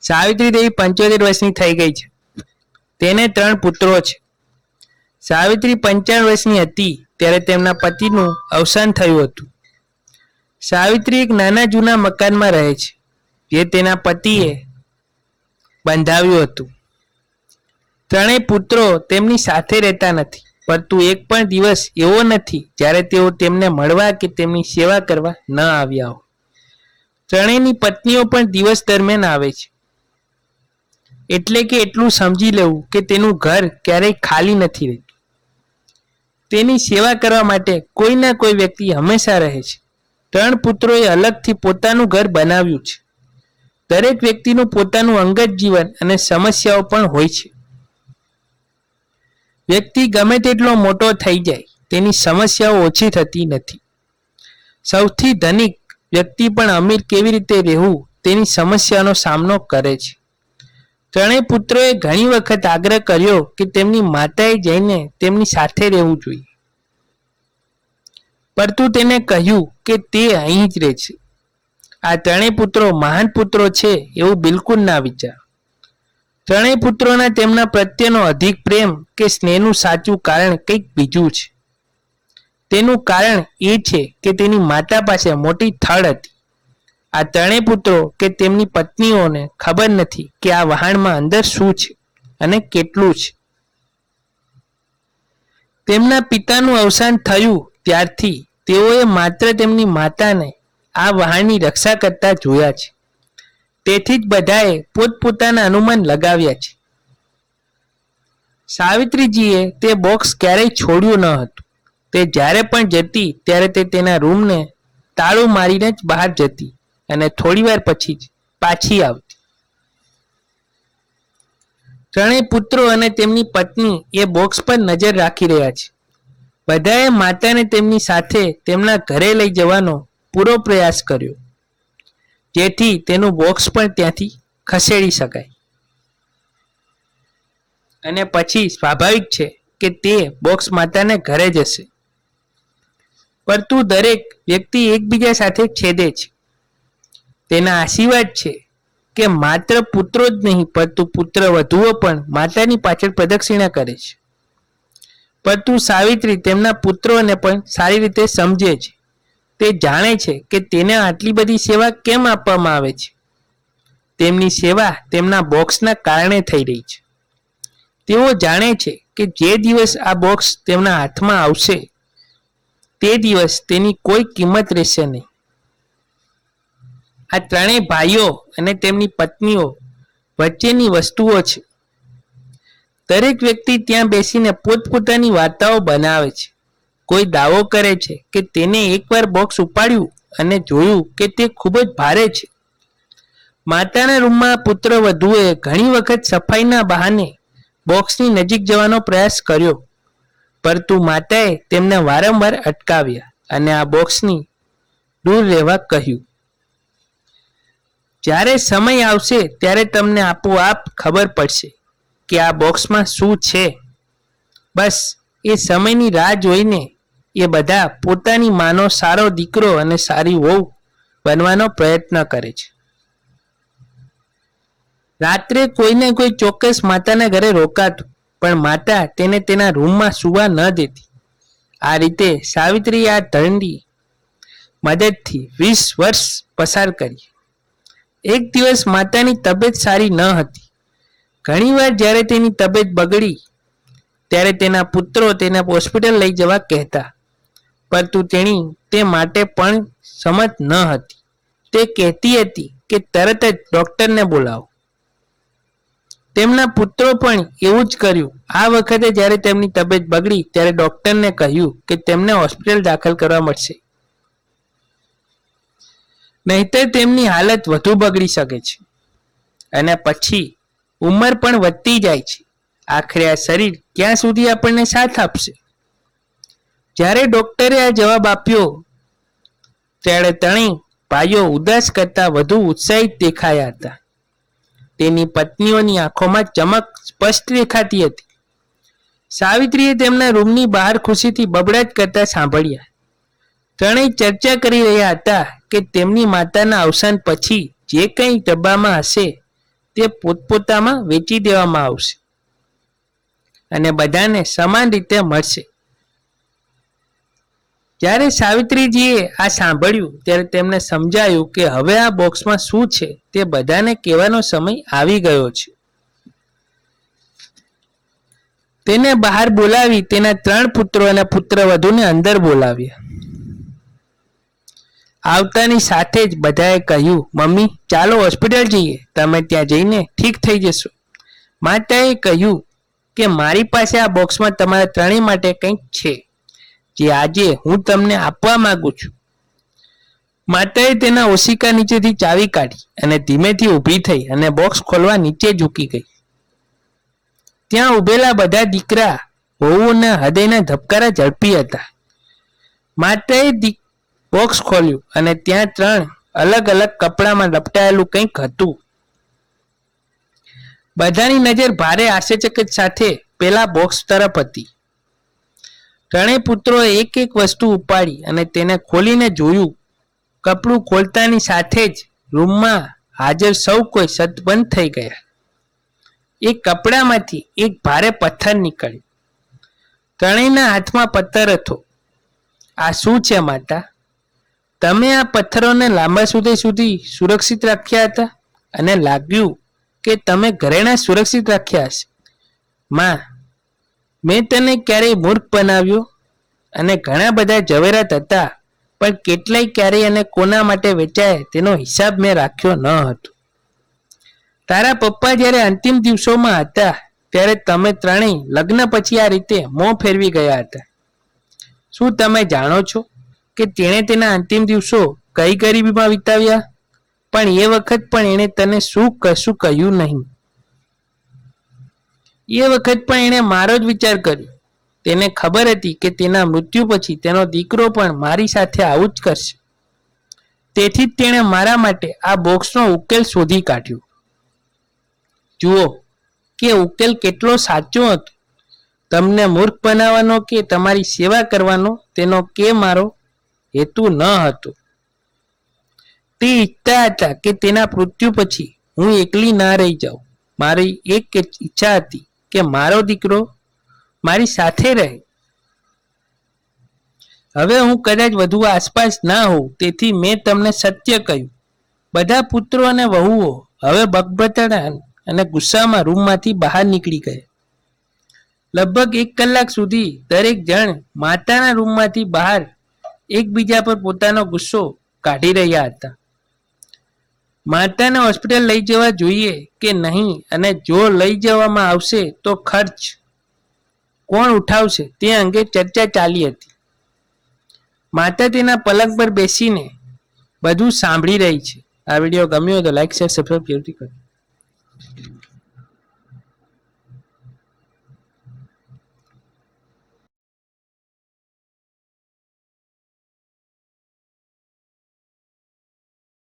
સાવિત્રી દેવી પંચોતેર વર્ષની થઈ ગઈ છે. તેને ત્રણ પુત્રો છે. સાવિત્રી પંચાવન વર્ષની હતી, ત્યારે તેમના પતિનું અવસાન થયું હતું. સાવિત્રી એક નાના જૂના મકાનમાં રહે છે, જે તેના પતિએ બંધાવ્યું હતું. ત્રણેય પુત્રો તેમની સાથે રહેતા નથી, પરંતુ એક પણ દિવસ એવો નથી, જ્યારે તેઓ તેમને મળવા કે તેમની સેવા કરવા ન આવ્યા હોય. ત્રણેયની પત્નીઓ પણ દિવસ દરમિયાન આવે છે. એટલે કે એટલું સમજી લેવું કે તેનું ઘર ક્યારેય ખાલી નથી રહેતું. તેની સેવા કરવા માટે કોઈ ના કોઈ વ્યક્તિ હંમેશા રહે છે. ત્રણ પુત્રોએ અલગથી પોતાનું ઘર બનાવ્યું છે. દરેક વ્યક્તિનું પોતાનું અંગત જીવન અને સમસ્યાઓ પણ હોય છે. વ્યક્તિ ગમે તેટલો મોટો થઈ જાય, તેની સમસ્યાઓ ઓછી થતી નથી. સૌથી ધનિક વ્યક્તિ પણ અમીર કેવી રીતે રહેવું તેની સમસ્યાનો સામનો કરે છે. ત્રણેય પુત્રોએ ઘણી વખત આગ્રહ કર્યો કે તેમની માતાએ જઈને તેમની સાથે રહેવું જોઈએ. પરંતુ તેને કહ્યું કે તે અહીં જ રહે છે. આ ત્રણેય પુત્રો મહાન પુત્રો છે એવું બિલકુલ ના વિચાર. ત્રણેય પુત્રોના તેમના પ્રત્યેનો અધિક પ્રેમ કે સ્નેહનું સાચું કારણ કંઈક બીજું છે. તેનું કારણ એ છે કે તેની માતા પાસે મોટી થળ હતી. આ ત્રણેય પુત્રો કે તેમની પત્નીઓને ખબર નથી કે આ વહાણમાં અંદર શું છે અને કેટલું છે. તેમના પિતાનું અવસાન થયું ત્યારથી તેઓએ માત્ર તેમની માતાને આ વહાણની રક્ષા કરતા જોયા છે. તેથી જ બધાએ પોતપોતાના અનુમાન લગાવ્યા છે. સાવિત્રીજીએ તે બોક્સ ક્યારેય છોડ્યું ન હતું. તે જ્યારે પણ જતી, ત્યારે તે તેના રૂમને તાળું મારીને જ બહાર જતી. અને થોડી વાર પછી જ પાછી આવતી. ત્રણેય પુત્રો અને તેમની પત્ની એ બોક્સ પર નજર રાખી રહ્યા છે. બધાએ માતાને તેમની સાથે તેમના ઘરે લઈ જવાનો પૂરો પ્રયાસ કર્યો. જેથી તેનું બોક્સ પણ ત્યાંથી ખસેડી શકાય. અને પછી સ્વાભાવિક છે કે તે બોક્સ માતાને ઘરે જશે પરંતુ દરેક વ્યક્તિ એકબીજા સાથે છેદે છે. તેના આશીર્વાદ છે કે માત્ર પુત્રો જ નહીં, પરંતુ પુત્ર વધુઓ પણ માતાની પાછળ પ્રદક્ષિણા કરે છે. પરંતુ સાવિત્રી તેમના પુત્રોને પણ સારી રીતે સમજે છે. તે જાણે છે કે તેને આટલી બધી સેવા કેમ આપવામાં આવે છે? તેમની સેવા તેમના બોક્સના કારણે થઈ રહી છે. તેઓ જાણે છે કે જે દિવસ આ બોક્સ તેમના હાથમાં આવશે, તે દિવસ તેની કોઈ કિંમત રહેશે નહીં. આ ત્રણેય ભાઈઓ અને તેમની પત્નીઓ વચ્ચેની વસ્તુઓ છે. દરેક વ્યક્તિ ત્યાં બેસીને પોતપોતાની વાર્તાઓ બનાવે છે. કોઈ દાવો કરે છે કે તેને એકવાર બોક્સ ઉપાડ્યું અને જોયું કે તે ખૂબ જ ભારે છે. માતાના રૂમમાં પુત્ર વધુએ ઘણી વખત સફાઈના બહાને બોક્સની નજીક જવાનો પ્રયાસ કર્યો. પરંતુ માતાએ તેમને વારંવાર અટકાવ્યા અને આ બોક્સની દૂર રહેવા કહ્યું. જ્યારે સમય આવશે ત્યારે તમને આપોઆપ ખબર પડશે કે આ બોક્સમાં શું છે. બસ, એ સમયની રાહ જોઈને એ બધા પોતાની માનો સારો દીકરો અને સારી વહુ બનવાનો પ્રયત્ન કરે છે. રાત્રે કોઈને કોઈ ચોક્કસ માતાના ઘરે રોકાતું, પણ માતા તેને તેના રૂમમાં સુવા ન દેતી. આ રીતે સાવિત્રી આ ધરણી મદદથી વીસ વર્ષ પસાર કરી. એક દિવસ માતાની તબિયત સારી ન હતી. ઘણીવાર જ્યારે તેની તબિયત બગડી, ત્યારે તેના પુત્રો તેને હોસ્પિટલ લઈ જવા કહેતા. પરંતુ તેણી તે માટે પણ સમજ ન હતી. તે કહેતી હતી કે તરત જ ડોક્ટરને બોલાવો. તેમના પુત્રો પણ એવું જ કર્યું. આ વખતે જ્યારે તેમની તબિયત બગડી, ત્યારે ડૉક્ટરને કહ્યું કે તેમને હોસ્પિટલ દાખલ કરવા મળશે. નહીતર તેમની હાલત વધુ બગડી શકે છે. અને પછી ઉંમર પણ વધતી જાય છે. આખરે આ શરીર ક્યાં સુધી આપણને સાથ આપશે? જ્યારે ડોક્ટરે આ જવાબ આપ્યો ત્યારે ત્રણેય ભાઈઓ ઉદાસ કરતા વધુ ઉત્સાહિત દેખાયા હતા. તેની પત્નીઓની આંખોમાં ચમક સ્પષ્ટ દેખાતી હતી. સાવિત્રીએ તેમના રૂમની બહાર ખુશીથી બબડાટ કરતા સાંભળ્યા. ત્રણેય ચર્ચા કરી રહ્યા હતા. કે તેમની માતાના અવસાન પછી જે કંઈ ડબ્બામાં હશે, તે પોતપોતામાં વેચી દેવામાં આવશે અને બધાને સમાન રીતે મળશે. જ્યારે સાવિત્રીજીએ આ સાંભળ્યું, ત્યારે તેમને સમજાયું કે હવે આ બોક્સમાં શું છે, તે બધાને કહેવાનો સમય આવી ગયો છે. તેને બહાર બોલાવી, તેના ત્રણ પુત્રો અને પુત્રવધુને અંદર બોલાવ્યા. આવતાની સાથે જ બધાએ કહ્યું, મમ્મી, ચાલો હોસ્પિટલ જઈએ. તમે ત્યાં જઈને ઠીક થઈ જશો. માતાએ કહ્યું કે, મારી પાસે આ બોક્સમાં તમારા ત્રણેય માટે કંઈક છે, જે આજે હું તમને આપવા માંગુ છું. માતાએ તેના ઓશિકા નીચેથી ચાવી કાઢી અને ધીમેથી ઊભી થઈ અને બોક્સ ખોલવા નીચે ઝૂકી ગઈ. ત્યાં ઉભેલા બધા દીકરા વહુઓના હૃદયના ધબકારા ઝડપી હતા. માતાએ બોક્સ ખોલ્યું અને ત્યાં ત્રણ અલગ અલગ કપડામાં લપટાયેલું કંઈક હતું. બધાની નજર ભારે આશ્ચર્યચકિત સાથે પેલા બોક્સ તરફ હતી. ત્રણેય પુત્રોએ એક એક વસ્તુ ઉપાડી અને તેને ખોલીને જોયું. કપડું ખોલતાની સાથે જ રૂમમાં હાજર સૌ કોઈ સતબંધ થઈ ગયા. એ કપડામાંથી એક ભારે પથ્થર નીકળ્યો. ત્રણેયના હાથમાં પથ્થર હતો. આ શું છે માતા? તમે આ પથ્થરોને લાંબા સુધી સુધી સુરક્ષિત રાખ્યા હતા? અને લાગ્યું કે તમે ઘરેણા સુરક્ષિત રાખ્યા છે માં, મેં તને ક્યારેય મૂર્ખ બનાવ્યો? અને ઘણા બધા જવેરાત હતા, પણ કેટલાય ક્યારેય અને કોના માટે વેચાય તેનો હિસાબ મેં રાખ્યો ન હતો. તારા પપ્પા જ્યારે અંતિમ દિવસોમાં હતા, ત્યારે તમે ત્રણેય લગ્ન પછી આ રીતે મોં ફેરવી ગયા હતા. શું તમે જાણો છો? કે તેણે તેના અંતિમ દિવસો કઈ ગરીબીમાં વિતાવ્યા? પણ એ વખત પણ એણે તને શું કશું કહ્યું નહીં. એ વખત પણ એણે મારો જ વિચાર કર્યો. તેને ખબર હતી કે તેના મૃત્યુ પછી તેનો દીકરો પણ મારી સાથે આવું જ કરશે. તેથી જ તેણે મારા માટે આ બોક્સનો ઉકેલ શોધી કાઢ્યો. જુઓ, કે ઉકેલ કેટલો સાચો હતો. તમને મૂર્ખ બનાવવાનો કે તમારી સેવા કરવાનો તેનો કે મારો હેતુ ન હતો. તે ઈચ્છતા હતા કે તેના મૃત્યુ પછી હું એકલી ના રહી જાઉં. મારી એક ઈચ્છા હતી કે મારો દીકરો મારી સાથે રહે. હવે હું કદાચ વધુ આસપાસ ના હોઉં, તેથી મેં તમને સત્ય કહ્યું. બધા પુત્રો અને વહુઓ હવે બગબતડા અને ગુસ્સામાં રૂમમાંથી બહાર નીકળી ગયા. લગભગ એક કલાક સુધી દરેક જણ માતાના રૂમમાંથી બહાર એકબીજા પર પોતાનો ગુસ્સો કાઢી રહ્યા હતા. માતાને હોસ્પિટલ લઈ જવા જોઈએ કે નહીં અને જો લઈ જવામાં આવશે તો ખર્ચ કોણ ઉઠાવશે તે અંગે ચર્ચા ચાલી હતી. માતા તેના પલંગ પર બેસીને બધું સાંભળી રહી છે. આ વીડિયો ગમ્યો તો લાઈક શેર સબસ્ક્રાઈબ જરૂરથી કરજો.